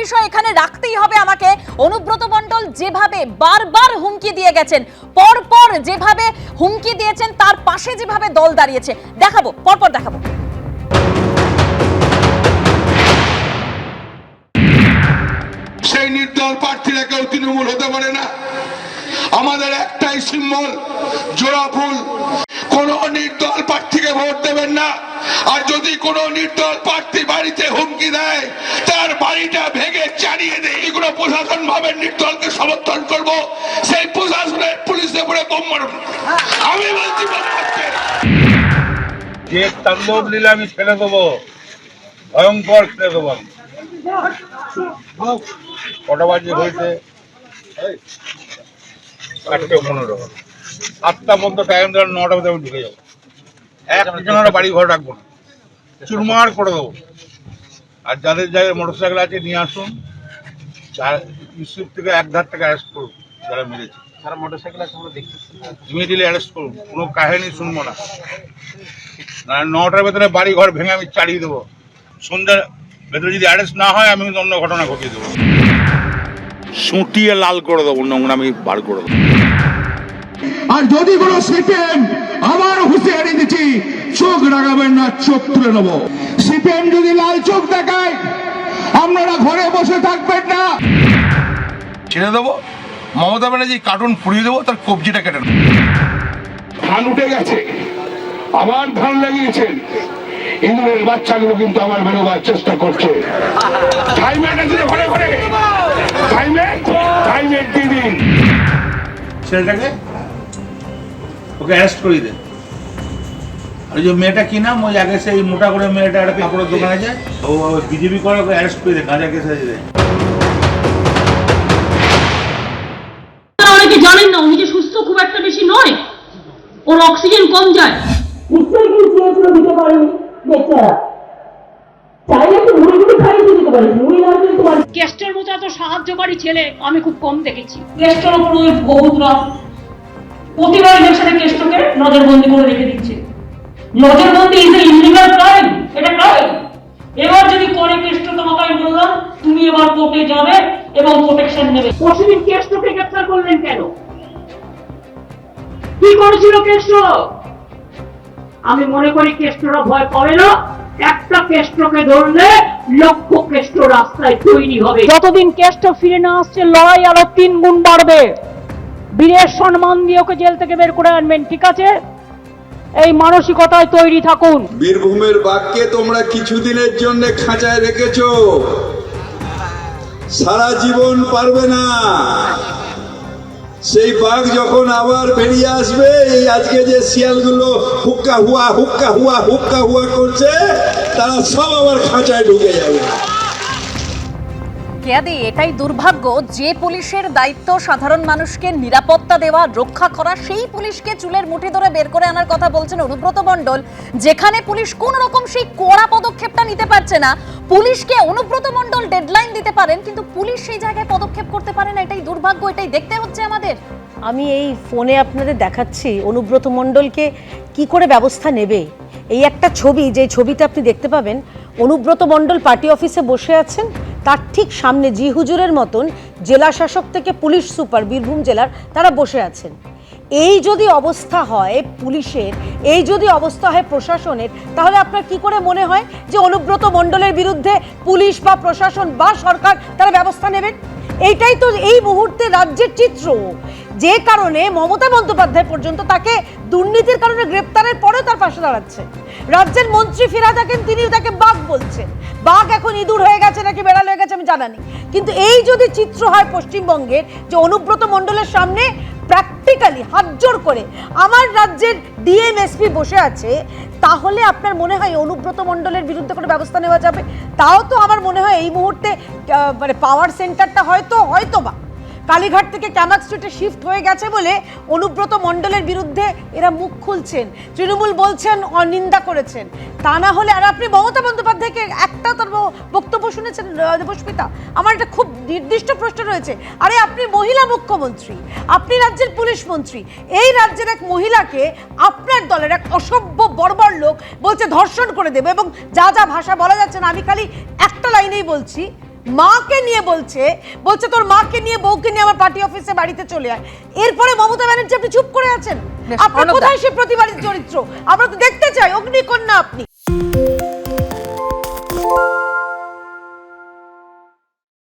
বিষয় এখানে রাখতেই হবে আমাকে। অনুব্রত মণ্ডল যেভাবে বারবার হুমকি দিয়ে গেছেন পর পর যেভাবে হুমকি দিয়েছেন, তার পাশে যেভাবে দল দাঁড়িয়েছে, দেখাবো, পরপর দেখাবো। সেই নির্দল প্রার্থীরা কেউ তৃণমূল হতে পারে না। আমাদের একটাই সিম্বল, জোড়া ফুল। কোন নির্দল প্রার্থীকে ভোট দেবেন না। আর যদি কোন নির্দল প্রার্থী বাড়িতে হুমকি দেয়, তার চালিয়ে দেয় এগুলো প্রশাসন ভাবে নির্দলকে সমর্থন করব। সেই প্রশাসনের পুলিশের উপরে বোম মারুন আমি বলছি যে তাণ্ডব লীলা আমি ছেড়ে দেবো। ভয়ঙ্কর ছেড়ে দেবো আমি। কটা বাজে হয়েছে? চারটে পনেরো। আটটা পর্যন্ত টাইম দেওয়ার নটা মধ্যে আমি ঢুকে যাব। এক পিছনে বাড়ি ঘর রাখব না। চুরমার করে দেবো। আর যাদের যাদের মোটর সাইকেল আছে, নিয়ে আসুন। যার ইউসুফ থেকে এক ধার থেকে অ্যারেস্ট করুন যারা মেরেছে। তারা মোটরসাইকেল আছে আমরা দেখতেছি ইমিডিয়েটলি অ্যারেস্ট করুন কোনো কাহিনী শুনব না। না নটার ভেতরে বাড়ি ঘর ভেঙে আমি চালিয়ে দেবো। সন্ধ্যার ভেতরে যদি অ্যারেস্ট না হয় আমি কিন্তু অন্য ঘটনা ঘটিয়ে দেবো। সুটিয়ে লাল করে দেবো নোংরা আমি বার করে দেবো। আর যদি কোনো সিপিএম আবার হুঁশিয়ারি দিচ্ছি চোখ রাগাবেন না চোখ তুলে নেব। সিপিএম যদি লাল চোখ দেখায় থাকবেন না। ছেড়ে দেবো। মমতা ব্যানার্জি কার্টুন পুড়িয়ে দেবো তার কবজিটা কেটে ধান উঠে গেছে। আবার ধান লাগিয়েছেন। ইঁদুরের বাচ্চাগুলো কিন্তু আমার বেরোবার চেষ্টা করছে। টাইমেট আছে তো ঘরে ঘরে। টাইমেট টাইমেট দিয়ে দিন ছেলেটাকে ওকে অ্যারেস্ট করিয়ে দে। আর ওই যে মেয়েটা কি নাম? ওই আগে সেই মোটা করে মেয়েটা একটা কাপড়ের দোকান আছে। ও বিজেপি করে ওকে অ্যারেস্ট করে দে গাঁজা কেস দেয় অনেকে জানেন না উনি যে সুস্থ খুব একটা বেশি নয়। ওর অক্সিজেন কম যায়। নিশ্চয়ই কি চেয়েছিল দিতে পারেনি বেচারা চাইলে একটু মুড়ি মুড়ি খাইয়ে দিতে পারিস মুড়ি না হলে তোমার কেস্টের মতো এত সাহায্যকারী ছেলে আমি খুব কম দেখেছি। কেস্টের ওপর ওই বহুত বহুতরা প্রতিবার ইলেকশনে কেষ্টকে নজরবন্দি করে রেখে দিচ্ছে। নজরবন্দি ইজ এ ইলিগাল ক্রাইম এটা ক্রাইম এবার যদি করে কেষ্ট তোমাকে আমি বললাম তুমি এবার কোর্টে যাবে এবং প্রোটেকশন নেবে। পরশুদিন কেষ্টকে গ্রেফতার করলেন কেন? কি করেছিল কেষ্ট আমি মনে করি কেষ্টরা ভয় পাবে না। একটা কেষ্টকে ধরলে লক্ষ কেষ্ট রাস্তায় তৈরি হবে। যতদিন কেষ্ট ফিরে না আসছে লড়াই আরও তিন গুণ বাড়বে। বীরের সম্মান দিয়ে ওকে জেল থেকে বের করে আনবেন ঠিক আছে? এই মানসিকতায় তৈরি থাকুন। বীরভূমের বাঘকে তোমরা কিছুদিনের জন্য খাঁচায় রেখেছো। সারা জীবন পারবে না। সেই বাঘ যখন আবার বেরিয়ে আসবে, এই আজকে যে শিয়ালগুলো হুক্কা হুয়া হুক্কা হুয়া হুক্কা হুয়া করছে, তারা সব আবার খাঁচায় ঢুকে যাবে। কেয়াদি এটাই দুর্ভাগ্য, যে পুলিশের দায়িত্ব সাধারণ মানুষকে নিরাপত্তা দেওয়া, রক্ষা করা, সেই পুলিশকে চুলের মুঠি ধরে বের করে আনার কথা বলছেন অনুব্রত মণ্ডল। যেখানে পুলিশ কোন রকম সেই কড়া পদক্ষেপটা নিতে পারছে না। পুলিশকে অনুব্রত মণ্ডল ডেডলাইন দিতে পারেন, কিন্তু পুলিশ সেই জায়গায় পদক্ষেপ করতে পারে না, এটাই দুর্ভাগ্য, এটাই দেখতে হচ্ছে আমাদের। আমি এই ফোনে আপনাদের দেখাচ্ছি, অনুব্রত মণ্ডলকে কি করে ব্যবস্থা নেবে? এই একটা ছবি, যে ছবিটা আপনি দেখতে পাবেন, অনুব্রত মণ্ডল পার্টি অফিসে বসে আছেন তার ঠিক সামনে জি হুজুরের মতন জেলা শাসক থেকে পুলিশ সুপার বীরভূম জেলার তারা বসে আছেন। এই যদি অবস্থা হয় পুলিশের, এই যদি অবস্থা হয় প্রশাসনের, তাহলে আপনার কি করে মনে হয় যে অনুব্রত মণ্ডলের বিরুদ্ধে পুলিশ বা প্রশাসন বা সরকার তারা ব্যবস্থা নেবেন? এইটাই তো এই মুহূর্তে রাজ্যের চিত্র। যে কারণে মমতা বন্দ্যোপাধ্যায় পর্যন্ত তাকে দুর্নীতির কারণে গ্রেপ্তারের পরেও তার পাশে দাঁড়াচ্ছে। রাজ্যের মন্ত্রী ফিরা থাকেন তিনি তাকে বাঘ বলছেন। বাঘ এখন ইঁদুর হয়ে গেছে নাকি বেড়াল হয়ে গেছে আমি জানানি কিন্তু এই যদি চিত্র হয় পশ্চিমবঙ্গের যে অনুব্রত মণ্ডলের সামনে প্র্যাকটিক্যালি হাত জোর করে আমার রাজ্যের ডিএমএসপি বসে আছে, তাহলে আপনার মনে হয় অনুব্রত মণ্ডলের বিরুদ্ধে কোনো ব্যবস্থা নেওয়া যাবে? তাও তো আমার মনে হয় এই মুহূর্তে মানে পাওয়ার সেন্টারটা হয়তো হয়তো বা কালীঘাট থেকে ক্যামাক স্ট্রিটে শিফট হয়ে গেছে বলে অনুব্রত মণ্ডলের বিরুদ্ধে এরা মুখ খুলছেন। তৃণমূল বলছেন, অনিন্দা করেছেন। তা না হলে, আর আপনি মমতা বন্দ্যোপাধ্যায়কে একটা তার বক্তব্য শুনেছেন দেবস্মিতা আমার একটা খুব নির্দিষ্ট প্রশ্ন রয়েছে। আরে, আপনি মহিলা মুখ্যমন্ত্রী, আপনি রাজ্যের পুলিশ মন্ত্রী। এই রাজ্যের এক মহিলাকে আপনার দলের এক অসভ্য, বর্বর লোক বলছে, ধর্ষণ করে দেবে এবং যা যা ভাষা বলা যাচ্ছে না, আমি খালি একটা লাইনেই বলছি মাকে নিয়ে বলছে বলছে তোর মাকে নিয়ে বউকে নিয়ে আমার পার্টি অফিসে বাড়িতে চলে আয়। এরপরে মমতা ব্যানার্জি আপনি চুপ করে আছেন? আপনি আপনার কোথায় সে প্রতিবাদী চরিত্র? আমরা তো দেখতে চাই অগ্নিকন্যা আপনি।